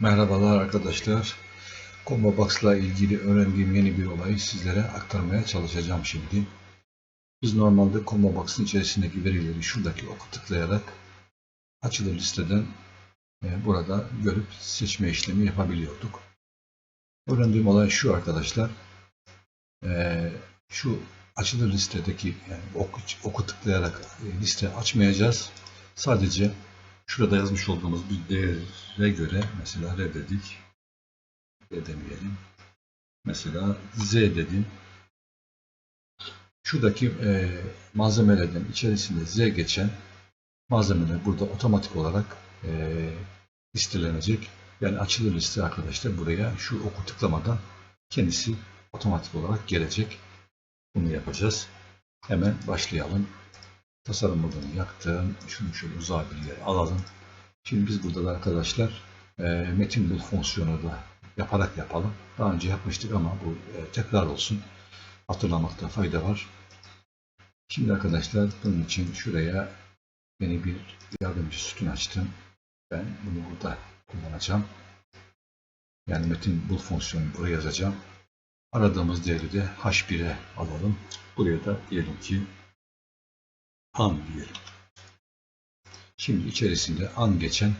Merhabalar arkadaşlar. Combo Box'la ilgili öğrendiğim yeni bir olayı sizlere aktarmaya çalışacağım şimdi. Biz normalde Combo Box'ın içerisindeki verileri şuradaki oku tıklayarak açılı listeden e, burada görüp seçme işlemi yapabiliyorduk. Öğrendiğim olay şu arkadaşlar. E, şu açılı listedeki yani oku, oku tıklayarak e, liste açmayacağız. Sadece şurada yazmış olduğumuz bir değere göre mesela R dedik. R demeyelim. Mesela Z dedim. Şuradaki e, malzemelerden içerisinde Z geçen malzemeler burada otomatik olarak e, listelenecek. Yani açılı liste arkadaşlar buraya şu oku tıklamadan kendisi otomatik olarak gelecek. Bunu yapacağız. Hemen başlayalım. Tasarım modunu yaktım. Şunu şöyle uzağa bir yere alalım. Şimdi biz burada da arkadaşlar e, metin bul fonksiyonu da yaparak yapalım. Daha önce yapmıştık ama bu e, tekrar olsun. Hatırlamakta fayda var. Şimdi arkadaşlar bunun için şuraya yeni bir yardımcı sütun açtım. Ben bunu burada kullanacağım. Yani metin bul fonksiyonu buraya yazacağım. Aradığımız değeri de h1'e alalım. Buraya da diyelim ki an diyelim. Şimdi içerisinde an geçen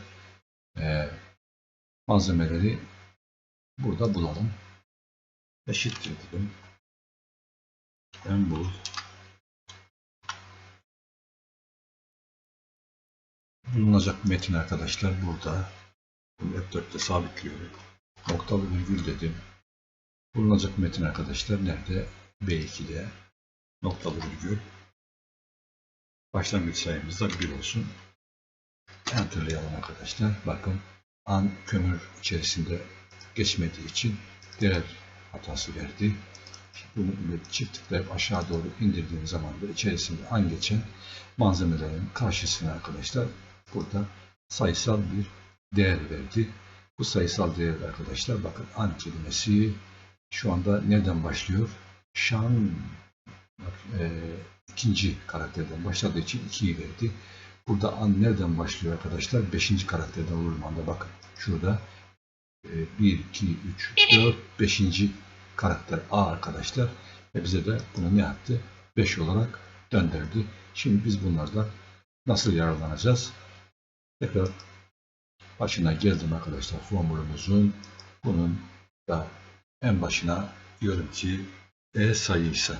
e, malzemeleri burada bulalım. Eşittir dedim. Ben bul. Bulunacak metin arkadaşlar burada. Bunu F4'te sabitliyorum. Noktalı virgül dedim. Bulunacak metin arkadaşlar nerede? B2'de. Noktalı virgül. Başlangıç sayımız da 1 olsun. Enterlayalım arkadaşlar. Bakın an kömür içerisinde geçmediği için değer hatası verdi. Bunu çift tıklayıp aşağı doğru indirdiğim zaman da içerisinde an geçen malzemelerin karşısına arkadaşlar burada sayısal bir değer verdi. Bu sayısal değer arkadaşlar bakın an kelimesi şu anda nereden başlıyor? Şan bak, e, ikinci karakterden başladığı için 2'yi verdi. Burada an nereden başlıyor arkadaşlar? Beşinci karakterden olur mu anda bakın. Şurada 1, 2, 3, 4, 5. karakter A arkadaşlar. Ve bize de bunu ne yaptı? 5 olarak döndürdü. Şimdi biz bunlardan nasıl yararlanacağız? Tekrar başına geldim arkadaşlar formülümüzün. Bunun da en başına diyorum ki E sayıysa.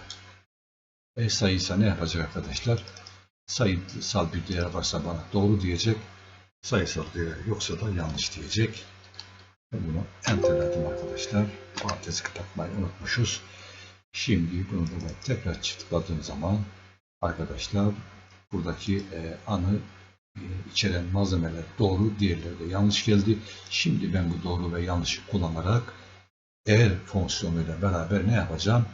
E sayıysa ne yapacak arkadaşlar? Sayısal bir değer varsa bana doğru diyecek. Sayısal değer yoksa da yanlış diyecek. Bunu enterledim arkadaşlar. Parantezi kapatmayı unutmuşuz. Şimdi bunu da tekrar tıkladığım zaman arkadaşlar buradaki e, anı e, içeren malzemeler doğru, diğerleri de yanlış geldi. Şimdi ben bu doğru ve yanlışı kullanarak eğer fonksiyonuyla beraber ne yapacağım?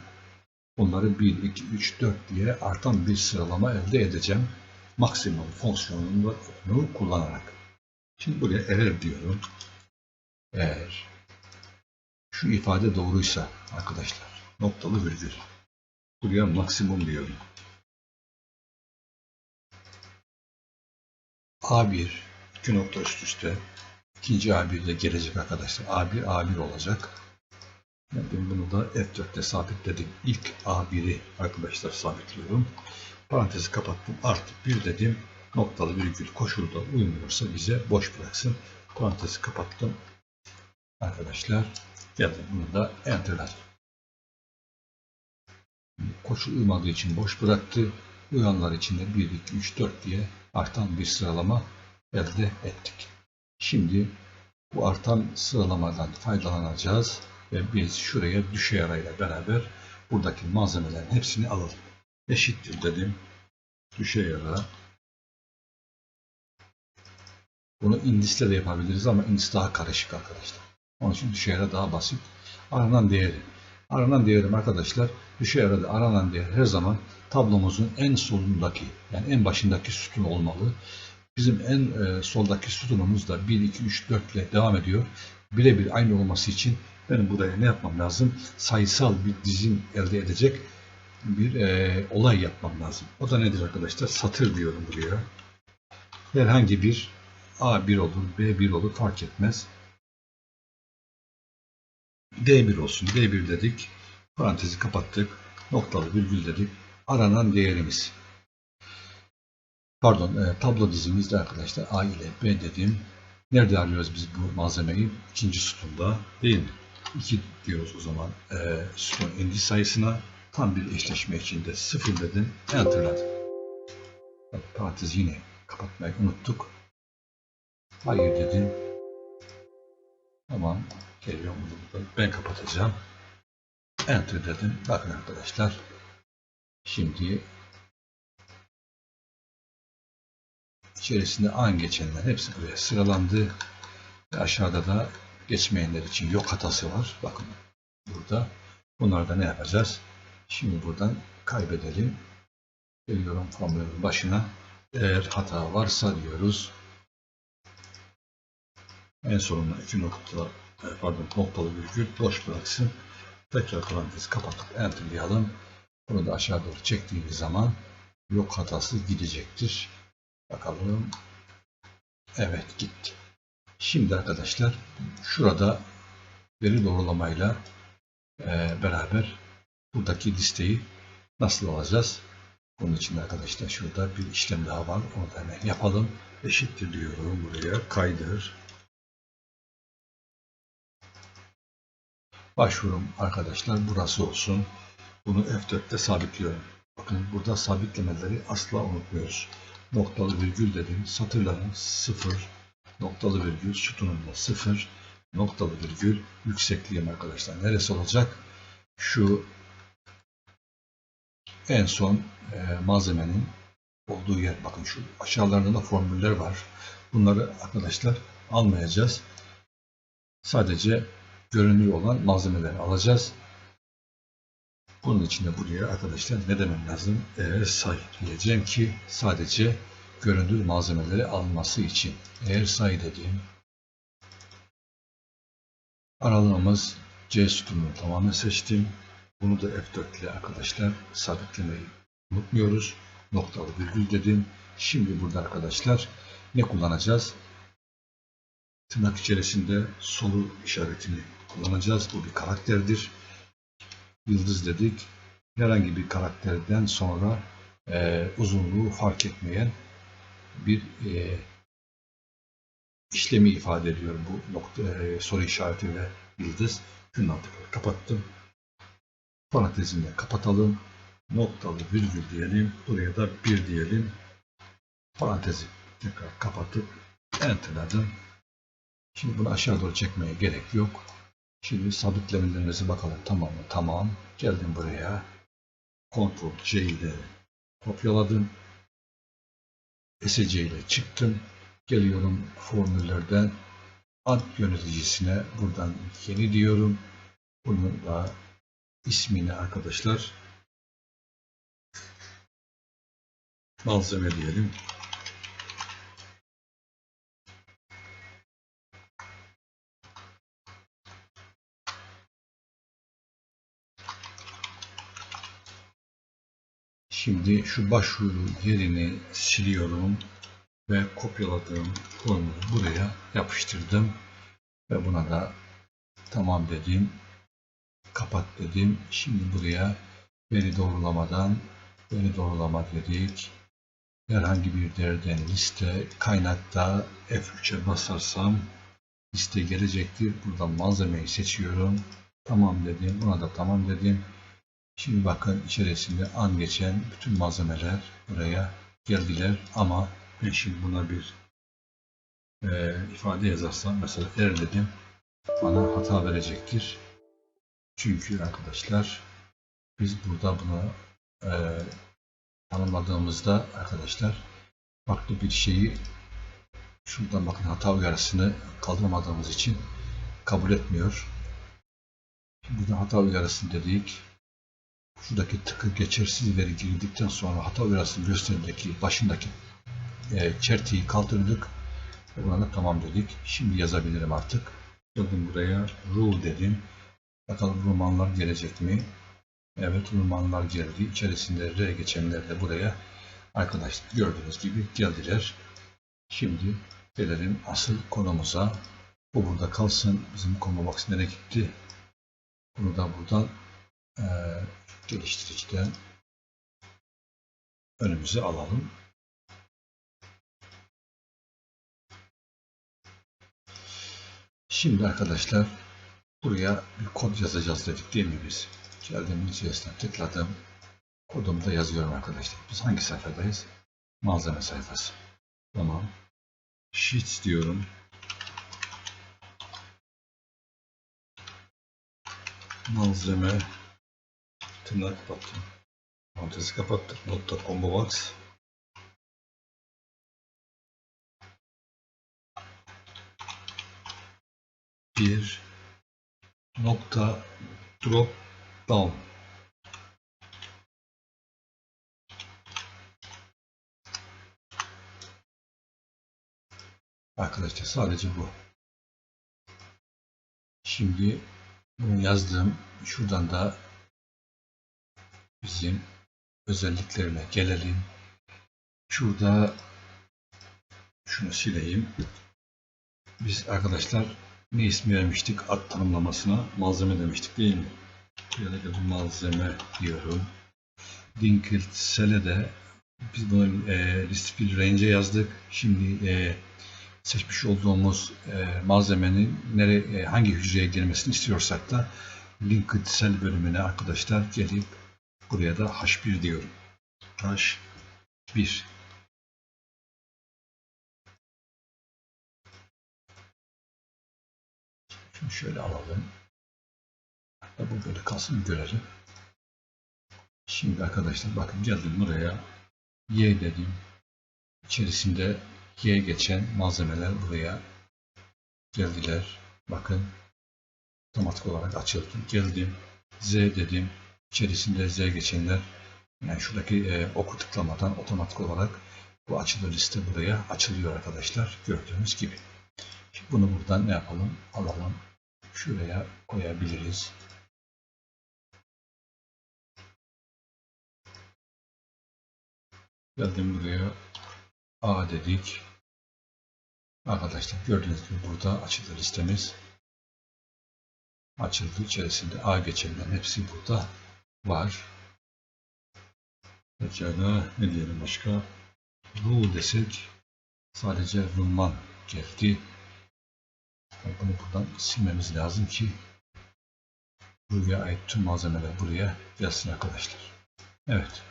Bunları 1, 2, 3, 4 diye artan bir sıralama elde edeceğim. Maksimum fonksiyonunu kullanarak. Şimdi buraya eğer diyorum. Eğer şu ifade doğruysa arkadaşlar noktalı virgül. Buraya maksimum diyorum. A1 iki nokta üst üste. ikinci A1 de gelecek arkadaşlar. A1 A1 olacak. Ben bunu da F4'te sabitledim. İlk A1'i arkadaşlar sabitliyorum. Parantezi kapattım. Artı 1 dedim. Noktalı virgül koşulda uymuyorsa bize boş bıraksın. Parantezi kapattım. Arkadaşlar geldim. Bunu da enterler. Koşul uymadığı için boş bıraktı. Uyanlar için de 1, 2, 3, 4 diye artan bir sıralama elde ettik. Şimdi bu artan sıralamadan faydalanacağız ve biz şuraya düşey arayla beraber buradaki malzemelerin hepsini alalım. Eşittir dedim. Düşey ara. Bunu indisle de yapabiliriz ama indis daha karışık arkadaşlar. Onun için düşey ara daha basit. Aranan değeri. Aranan değerim arkadaşlar düşey arada aranan değer her zaman tablomuzun en solundaki yani en başındaki sütun olmalı. Bizim en e, soldaki sütunumuz da 1, 2, 3, 4 ile devam ediyor. Birebir aynı olması için benim buraya ne yapmam lazım? Sayısal bir dizim elde edecek bir e, olay yapmam lazım. O da nedir arkadaşlar? Satır diyorum buraya. Herhangi bir A1 olur, B1 olur fark etmez. D1 olsun. D1 dedik. Parantezi kapattık. Noktalı virgül dedik. Aranan değerimiz. Pardon e, tablo dizimizde arkadaşlar A ile B dedim. Nerede arıyoruz biz bu malzemeyi? İkinci sütunda değil mi? 2 diyoruz o zaman e, sütun indi sayısına. Tam bir eşleşme içinde 0 dedim. Enter'ladım. Bak, Parantezi yine kapatmayı unuttuk. Hayır dedim. Tamam. Geliyor burada? Ben kapatacağım. Enter dedim. Bakın arkadaşlar. Şimdi içerisinde an geçenler hepsi buraya sıralandı. Ve aşağıda da geçmeyenler için yok hatası var. Bakın burada. Bunları da ne yapacağız? Şimdi buradan kaybedelim. Geliyorum formülün başına. Eğer hata varsa diyoruz. En sonuna iki nokta e, pardon noktalı virgül boş bıraksın. Tekrar parantez kapatıp enterlayalım. Bunu da aşağı doğru çektiğimiz zaman yok hatası gidecektir. Bakalım. Evet gitti. Şimdi arkadaşlar şurada veri doğrulamayla e, beraber buradaki listeyi nasıl alacağız? Bunun için arkadaşlar şurada bir işlem daha var. Onu da hemen yapalım. Eşittir diyorum buraya. Kaydır. Başvurum arkadaşlar burası olsun. Bunu F4'te sabitliyorum. Bakın burada sabitlemeleri asla unutmuyoruz. Noktalı virgül dedim. Satırların 0, noktalı virgül sütununda 0, noktalı virgül yüksekliğim arkadaşlar. Neresi olacak? Şu en son e, malzemenin olduğu yer. Bakın şu aşağılarında da formüller var. Bunları arkadaşlar almayacağız. Sadece görünür olan malzemeleri alacağız. Bunun için de buraya arkadaşlar ne demem lazım? Eğer say diyeceğim ki sadece görünür malzemeleri alması için. Eğer say dediğim aralığımız C sütununu tamamen seçtim. Bunu da F4 ile arkadaşlar sabitlemeyi unutmuyoruz. Noktalı virgül dedim. Şimdi burada arkadaşlar ne kullanacağız? Tırnak içerisinde solu işaretini kullanacağız. Bu bir karakterdir. Yıldız dedik. Herhangi bir karakterden sonra e, uzunluğu fark etmeyen bir e, işlemi ifade ediyor bu nokta, e, soru işareti ve yıldız. Şundan tıkla kapattım. Parantezini kapatalım. Noktalı virgül diyelim. Buraya da bir diyelim. Parantezi tekrar kapatıp enterladım. Şimdi bunu aşağı doğru çekmeye gerek yok. Şimdi sabitlemelerimize bakalım. Tamam mı? Tamam. Geldim buraya. Ctrl C ile kopyaladım. SC ile çıktım. Geliyorum formüllerden ad yöneticisine buradan yeni diyorum. Bunun da ismini arkadaşlar malzeme diyelim. Şimdi şu başvuru yerini siliyorum ve kopyaladığım formülü buraya yapıştırdım ve buna da tamam dedim kapat dedim. Şimdi buraya veri doğrulamadan veri doğrulama dedik. Herhangi bir değerden liste kaynakta F3'e basarsam liste gelecektir. Buradan malzemeyi seçiyorum. Tamam dedim buna da tamam dedim Şimdi bakın içerisinde an geçen bütün malzemeler buraya geldiler ama ben şimdi buna bir e, ifade yazarsam mesela er dedim bana hata verecektir. Çünkü arkadaşlar biz burada bunu e, tanımladığımızda arkadaşlar farklı bir şeyi şuradan bakın hata uyarısını kaldırmadığımız için kabul etmiyor. Şimdi burada hata uyarısını dedik şuradaki tıkı geçersiz veri girdikten sonra hata uyarısını gösterindeki başındaki e, çertiği kaldırdık. Buna tamam dedik. Şimdi yazabilirim artık. Geldim buraya rule dedim. Bakalım romanlar gelecek mi? Evet romanlar geldi. İçerisinde R geçenler de buraya arkadaşlar gördüğünüz gibi geldiler. Şimdi gelelim asıl konumuza. Bu burada kalsın. Bizim konu box nereye gitti? Bunu da buradan eee geliştiriciden önümüze alalım. Şimdi arkadaşlar buraya bir kod yazacağız dedik değil mi biz? Geldim içerisine tıkladım. Kodumu da yazıyorum arkadaşlar. Biz hangi sayfadayız? Malzeme sayfası. Tamam. Sheets diyorum. Malzeme tırnak kapattım. Parantezi kapattık. Nokta combo box. Bir nokta drop down. Arkadaşlar sadece bu. Şimdi bunu yazdım. Şuradan da bizim özelliklerine gelelim. Şurada şunu sileyim. Biz arkadaşlar ne ismi vermiştik ad tanımlamasına? Malzeme demiştik değil mi? Buraya da bir malzeme diyorum. Linked Cell'e de biz bunu e, list fill range'e yazdık. Şimdi e, seçmiş olduğumuz e, malzemenin nereye, e, hangi hücreye girmesini istiyorsak da linked cell bölümüne arkadaşlar gelip buraya da H1 diyorum. H1 Şunu şöyle alalım. Hatta bu böyle kalsın görelim. Şimdi arkadaşlar bakın geldim buraya. Y dedim. İçerisinde Y geçen malzemeler buraya geldiler. Bakın otomatik olarak açıldı. Geldim. Z dedim. İçerisinde Z geçenler yani şuradaki e, oku tıklamadan otomatik olarak bu açılı liste buraya açılıyor arkadaşlar. Gördüğünüz gibi. Şimdi bunu buradan ne yapalım? Alalım. Şuraya koyabiliriz. Geldim buraya. A dedik. Arkadaşlar gördüğünüz gibi burada açıldı listemiz. Açıldı içerisinde A geçenlerin hepsi burada var. Pekala ne diyelim başka? Rule desek sadece Ruman geldi. Bunu buradan silmemiz lazım ki buraya ait tüm malzemeler buraya gelsin arkadaşlar. Evet.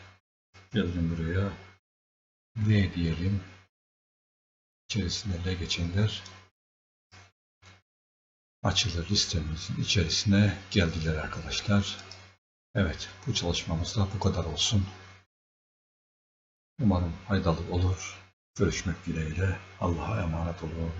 Geldim buraya. V diyelim. İçerisinde L geçenler açılır listemizin içerisine geldiler arkadaşlar. Evet bu çalışmamız da bu kadar olsun. Umarım faydalı olur. Görüşmek dileğiyle. Allah'a emanet olun.